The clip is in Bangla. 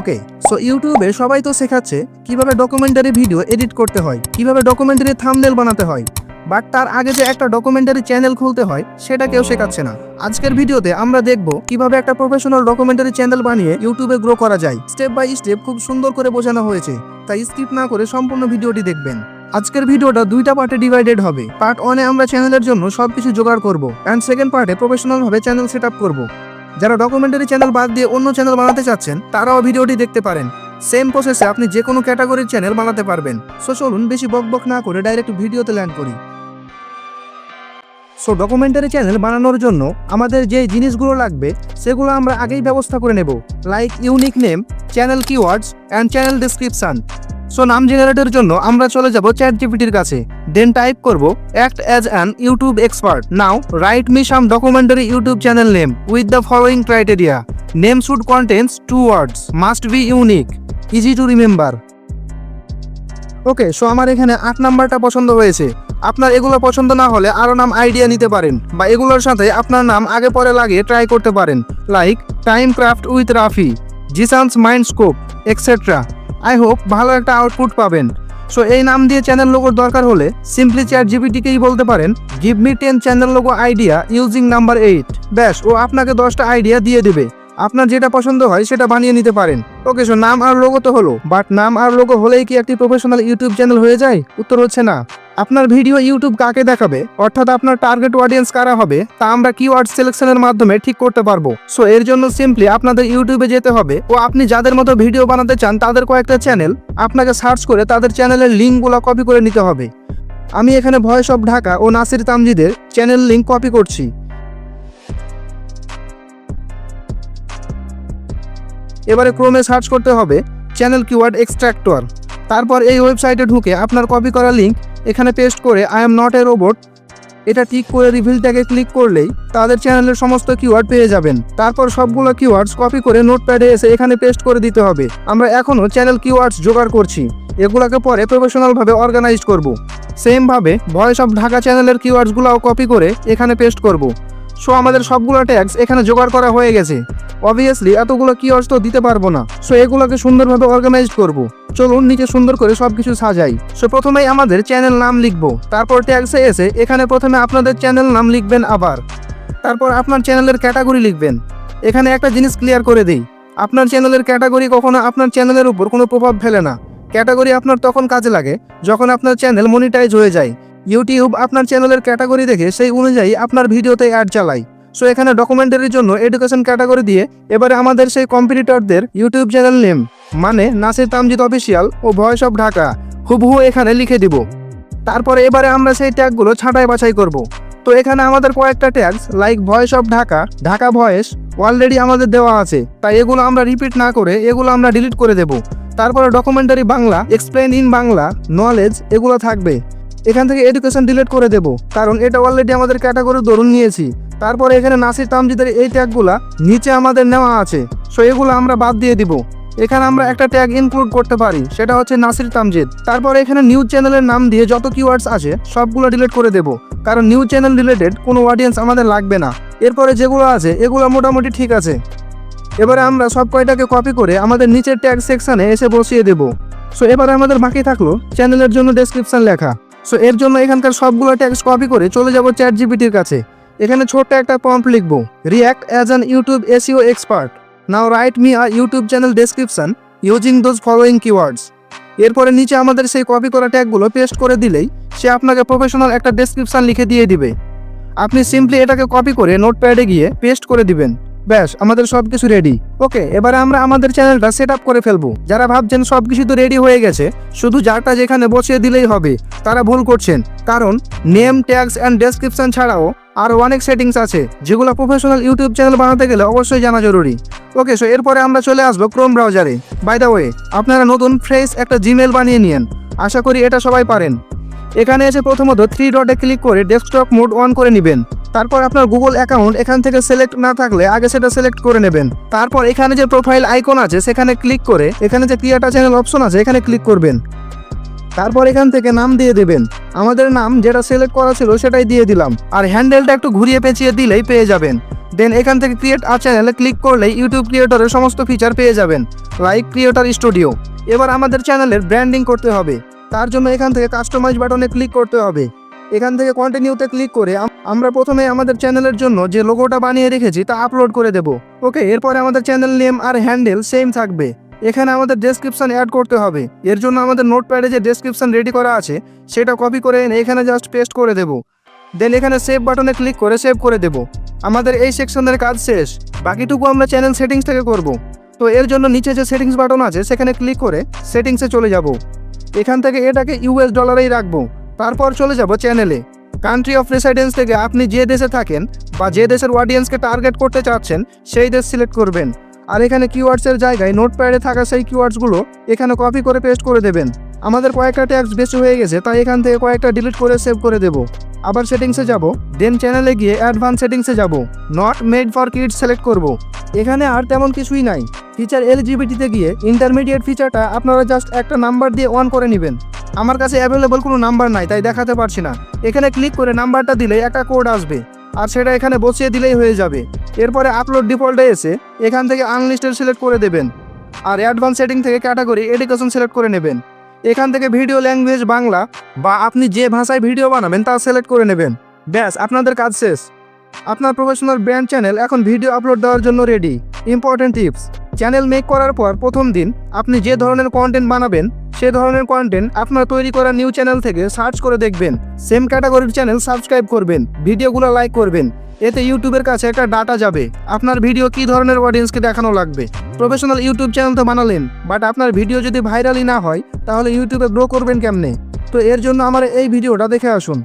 ওকে সো ইউটিউবে সবাই তো শেখাচ্ছে কীভাবে ডকুমেন্টারি ভিডিও এডিট করতে হয়, কীভাবে ডকুমেন্টারি থামনেল বানাতে হয়। বাট তার আগে যে একটা ডকুমেন্টারি চ্যানেল খুলতে হয়, সেটা কেউ শেখাচ্ছে না। আজকের ভিডিওতে আমরা দেখব কীভাবে একটা প্রফেশনাল ডকুমেন্টারি চ্যানেল বানিয়ে ইউটিউবে গ্রো করা যায়। স্টেপ বাই স্টেপ খুব সুন্দর করে বোঝানো হয়েছে, তাই স্কিপ না করে সম্পূর্ণ ভিডিওটি দেখবেন। আজকের ভিডিওটা দুইটা পার্টে ডিভাইডেড হবে। পার্ট ওয়ানে আমরা চ্যানেলের জন্য সবকিছু জোগাড় করব অ্যান্ড সেকেন্ড পার্টে প্রফেশনাল ভাবে চ্যানেল সেট আপ করব। যারা ডকুমেন্টারি চ্যানেল বাদ দিয়ে অন্য চ্যানেল বানাতে চাচ্ছেন, তারাও ভিডিওটি দেখতে পারেন। সেম প্রসেসে আপনি যে কোনো ক্যাটাগরির চ্যানেল বানাতে পারবেন। সো চলুন বেশি বক বক না করে ডাইরেক্ট ভিডিওতে ল্যান্ড করি। সো ডকুমেন্টারি চ্যানেল বানানোর জন্য আমাদের যে জিনিসগুলো লাগবে, সেগুলো আমরা আগেই ব্যবস্থা করে নেব। Like unique name channel keywords and channel description so নাম জেনারেটের জন্য আমরা চলে যাব চ্যাট জিপিটির কাছে। দেন টাইপ করব act as an YouTube expert now write me some documentary YouTube channel name with the following criteria name should contains two words must be unique easy to remember okay so আমার এখানে আট নাম্বারটা পছন্দ হয়েছে। আপনার এগুলো পছন্দ না হলে আরও নাম আইডিয়া নিতে পারেন বা এগুলোর সাথে আপনার নাম আগে পরে লাগিয়ে ট্রাই করতে পারেন। Like time craft with Rafi Jisan's mind scope etcetera I hope ভালো একটা আউটপুট পাবেন। সো এই নাম দিয়ে চ্যানেল লোগোর দরকার হলে সিম্পলি চ্যাট জিপিটিকেই বলতে পারেন give me ten channel logo idea using number eight ব্যাস, ও আপনাকে দশটা আইডিয়া দিয়ে দেবে। আপনার যেটা পছন্দ হয় সেটা বানিয়ে নিতে পারেন। ওকে, সো নাম আর লোগো তো হলো বাট নাম আর লোগো হলেই কি একটি প্রফেশনাল ইউটিউব চ্যানেল হয়ে যায়? উত্তর হচ্ছে না। আপনার ভিডিও ইউটিউব কাকে দেখাবে? অর্থাৎ আপনার টার্গেট অডিয়েন্স কারা হবে? তা আমরা কিওয়ার্ড সিলেকশনের মাধ্যমে ঠিক করতে পারব। সো এর জন্য সিম্পলি আপনাদের ইউটিউবে যেতে হবে। ও আপনি যাদের মতো ভিডিও বানাতে চান, তাদের কয়েকটা চ্যানেল আপনাকে সার্চ করে তাদের চ্যানেলের লিঙ্কগুলো কপি করে নিতে হবে। আমি এখানে ভয়েস অফ ঢাকা ও নাসির তামজিদের চ্যানেল লিঙ্ক কপি করছি। এবারে ক্রোমে সার্চ করতে হবে চ্যানেল কিওয়ার্ড এক্সট্রাক্টর। তারপর এই ওয়েবসাইটে ঢুকে আপনার কপি করা লিঙ্ক এখানে পেস্ট করে I am not a robot এটা ঠিক করে রিভিল ট্যাগে ক্লিক করলেই তাদের চ্যানেলের সমস্ত কিওয়ার্ড পেয়ে যাবেন। তারপর সবগুলো কিওয়ার্ডস কপি করে নোটপ্যাডে এসে এখানে পেস্ট করে দিতে হবে। আমরা এখনও চ্যানেল কিওয়ার্ডস জোগাড় করছি। এগুলোকে পরে প্রফেশনালভাবে অর্গানাইজ করব। সেমভাবে ভয়েস অফ ঢাকা চ্যানেলের কিওয়ার্ডসগুলোও কপি করে এখানে পেস্ট করব। সো আমাদের সবগুলো ট্যাক্স এখানে জোগাড় করা হয়ে গেছে। অবভিয়াসলি এতগুলো কি তো দিতে পারব না। সো এগুলোকে সুন্দরভাবে অর্গানাইজ করব। চলুন নিচে সুন্দর করে সবকিছু সাজাই। সো প্রথমেই আমাদের চ্যানেল নাম লিখব। তারপর ট্যাক্সে এসে এখানে প্রথমে আপনাদের চ্যানেল নাম লিখবেন আবার। তারপর আপনার চ্যানেলের ক্যাটাগরি লিখবেন। এখানে একটা জিনিস ক্লিয়ার করে দিই। আপনার চ্যানেলের ক্যাটাগরি কখনো আপনার চ্যানেলের উপর কোনো প্রভাব ফেলে না। ক্যাটাগরি আপনার তখন কাজে লাগে, যখন আপনার চ্যানেল মনিটাইজ হয়ে যায়। ইউটিউব আপনার চ্যানেলের ক্যাটাগরি দেখে সেই অনুযায়ী আপনার ভিডিওতে অ্যাড চালায় সো এখানে ডকুমেন্টারির জন্য এডুকেশন ক্যাটাগরি দিয়ে এবারে আমাদের সেই কম্পিটিটরদের ইউটিউব চ্যানেল নেম মানে নাসির তামজিদ অফিসিয়াল ও ভয়েস অফ ঢাকা হুবহু এখানে লিখে দিব। তারপরে এবারে আমরা সেই ট্যাগগুলো ছাঁটাই বাছাই করব। তো, এখানে আমাদের কয়েকটা tags like voice of Dhaka Dhaka voice already আমাদের দেওয়া আছে। তাই এগুলো আমরা রিপিট না করে এগুলো আমরা ডিলিট করে দেব। তারপরে documentary Bangla explain in Bangla knowledge এগুলো থাকবে। এখান থেকে এডুকেশন ডিলিট করে দেব। কারণ এটা অলরেডি আমাদের ক্যাটাগরি দরুন নিয়েছি। তারপরে এখানে নাসির তামজিদের এই ট্যাগগুলা নিচে আমাদের নেওয়া আছে। সো এগুলো আমরা বাদ দিয়ে দিব। এখানে আমরা একটা ট্যাগ ইনক্লুড করতে পারি। সেটা হচ্ছে নাসির তামজিদ। তারপরে এখানে নিউজ চ্যানেলের নাম দিয়ে যত কিওয়ার্ডস আছে, সবগুলো ডিলিট করে দেব। কারণ নিউজ চ্যানেল রিলেটেড কোনো অডিয়েন্স আমাদের লাগবে না। এরপরে যেগুলো আছে, এগুলো মোটামুটি ঠিক আছে। এবারে আমরা সব কয়টাকে কপি করে আমাদের নিচের ট্যাগ সেকশানে এসে বসিয়ে দেব। সো এবারে আমাদের বাকি থাকল চ্যানেলের জন্য ডেসক্রিপশন লেখা। সো এর জন্য এখানকার সবগুলো ট্যাগস কপি করে চলে যাব চ্যাট জিপিটির কাছে। এখানে ছোট্ট একটা পম্প লিখব। React as an YouTube SEO expert now write me a YouTube channel description using those following keywords এরপরে নিচে আমাদের সেই কপি করা ট্যাগগুলো পেস্ট করে দিলেই সে আপনাকে প্রফেশনাল একটা ডেসক্রিপশন লিখে দিয়ে দিবে। আপনি সিম্পলি এটাকে কপি করে নোটপ্যাডে গিয়ে পেস্ট করে দিবেন। ব্যাস, আমাদের সব কিছু রেডি ওকে এবারে আমরা আমাদের চ্যানেলটা সেট আপ করে ফেলব। যারা ভাবছেন সব কিছু তো রেডি হয়ে গেছে, শুধু যারটা যেখানে বসিয়ে দিলেই হবে, তারা ভুল করছেন। কারণ নেম ট্যাগস অ্যান্ড ডেসক্রিপশন ছাড়াও আরও অনেক সেটিংস আছে, যেগুলো প্রফেশনাল ইউটিউব চ্যানেল বানাতে গেলে অবশ্যই জানা জরুরি। ওকে সো এরপরে আমরা চলে আসব ক্রোম ব্রাউজারে বাই দ্য ওয়ে আপনারা নতুন ফ্রেশ একটা জিমেল বানিয়ে নিন আশা করি এটা সবাই পারেন। এখানে এসে প্রথমত থ্রি ডটে ক্লিক করে ডেস্কটপ মোড অন করে নেবেন। তারপর আপনার গুগল অ্যাকাউন্ট এখান থেকে সিলেক্ট না থাকলে আগে সেটা সিলেক্ট করে নেবেন। তারপর এখানে যে প্রোফাইল আইকন আছে, সেখানে ক্লিক করে এখানে যে ক্রিয়াটা চ্যানেল অপশন আছে, এখানে ক্লিক করবেন। তারপর এখান থেকে নাম দিয়ে দেবেন। আমাদের নাম যেটা সিলেক্ট করা ছিল, সেটাই দিয়ে দিলাম। আর হ্যান্ডেলটা একটু ঘুরিয়ে পেঁচিয়ে দিলেই পেয়ে যাবেন। দেন এখান থেকে ক্রিয়েট আ চ্যানেলে ক্লিক করলেই ইউটিউব ক্রিয়েটরের সমস্ত ফিচার পেয়ে যাবেন। লাইক ক্রিয়েটর স্টুডিও এবার আমাদের চ্যানেলের ব্র্যান্ডিং করতে হবে। তার জন্য এখান থেকে কাস্টমাইজ বাটনে ক্লিক করতে হবে। এখান থেকে কন্টিনিউতে ক্লিক করে আমরা প্রথমে আমাদের চ্যানেলের জন্য যে লোগোটা বানিয়ে রেখেছি তা আপলোড করে দেব। ওকে এরপরে আমাদের চ্যানেল নেম আর হ্যান্ডেল সেম থাকবে। এখানে আমাদের ডেসক্রিপশন অ্যাড করতে হবে। এর জন্য আমাদের নোটপ্যাডে যে ডেসক্রিপশন রেডি করা আছে, সেটা কপি করে এনে এখানে জাস্ট পেস্ট করে দেব। দেন এখানে সেভ বাটনে ক্লিক করে সেভ করে দেব। আমাদের এই সেকশনের কাজ শেষ। বাকিটুকু আমরা চ্যানেল সেটিংস থেকে করব। তো এর জন্য নিচে যে সেটিংস বাটন আছে, সেখানে ক্লিক করে সেটিংসে চলে যাব। এখান থেকে এটাকে ইউএস ডলারেই রাখব। তারপর চলে যাব চ্যানেলে কান্ট্রি অফ রেসিডেন্স থেকে আপনি যে দেশে থাকেন বা যে দেশের অডিয়েন্সকে টার্গেট করতে চাচ্ছেন, সেই দেশ সিলেক্ট করবেন। আর এখানে কিওয়ার্ডসের জায়গায় নোটপ্যাডে থাকা সেই কিওয়ার্ডসগুলো এখানে কপি করে পেস্ট করে দেবেন। আমাদের কয়েকটা ট্যাক্স বেশি হয়ে গেছে, তাই এখান থেকে কয়েকটা ডিলিট করে সেভ করে দেব। আবার সেটিংসে যাব। দেন চ্যানেলে গিয়ে অ্যাডভান্স সেটিংসে যাব। Not made for kids select করব। এখানে আর তেমন কিছুই নাই। ফিচার এলিজিবিলিটিতে গিয়ে ইন্টারমিডিয়েট ফিচারটা আপনারা জাস্ট একটা নাম্বার দিয়ে অন করে নেবেন। আমার কাছে অ্যাভেলেবল কোনো নাম্বার নাই, তাই দেখাতে পারছি না। এখানে ক্লিক করে নাম্বারটা দিলে একটা কোড আসবে। আর সেটা এখানে বসিয়ে দিলেই হয়ে যাবে। এরপরে আপলোড ডিফল্টে এসে এখান থেকে আনলিস্টেড সিলেক্ট করে দেবেন। আর অ্যাডভান্স সেটিং থেকে ক্যাটাগরি এডুকেশন সিলেক্ট করে নেবেন। এখান থেকে ভিডিও ল্যাঙ্গুয়েজ বাংলা বা আপনি যে ভাষায় ভিডিও বানাবেন তা সিলেক্ট করে নেবেন। ব্যাস, আপনাদের কাজ শেষ। আপনার প্রফেশনাল ব্র্যান্ড চ্যানেল এখন ভিডিও আপলোড দেওয়ার জন্য ready important tips channel make করার পর প্রথম দিন আপনি যে ধরনের কন্টেন্ট বানাবেন সে ধরনের কন্টেন্ট আপনার তৈরি করা নিউ চ্যানেল থেকে সার্চ করে দেখবেন। সেম ক্যাটাগরির চ্যানেল সাবস্ক্রাইব করবেন, ভিডিওগুলো লাইক করবেন। এতে ইউটিউবের কাছে একটা ডাটা যাবে, আপনার ভিডিও কি ধরনের অডিয়েন্সকে দেখানো লাগবে। প্রফেশনাল ইউটিউব চ্যানেল তো বানালেন বাট আপনার ভিডিও যদি ভাইরালই না হয়, তাহলে ইউটিউবে গ্রো করবেন কেমনে? তো এর জন্য আমার এই ভিডিওটা দেখে আসুন।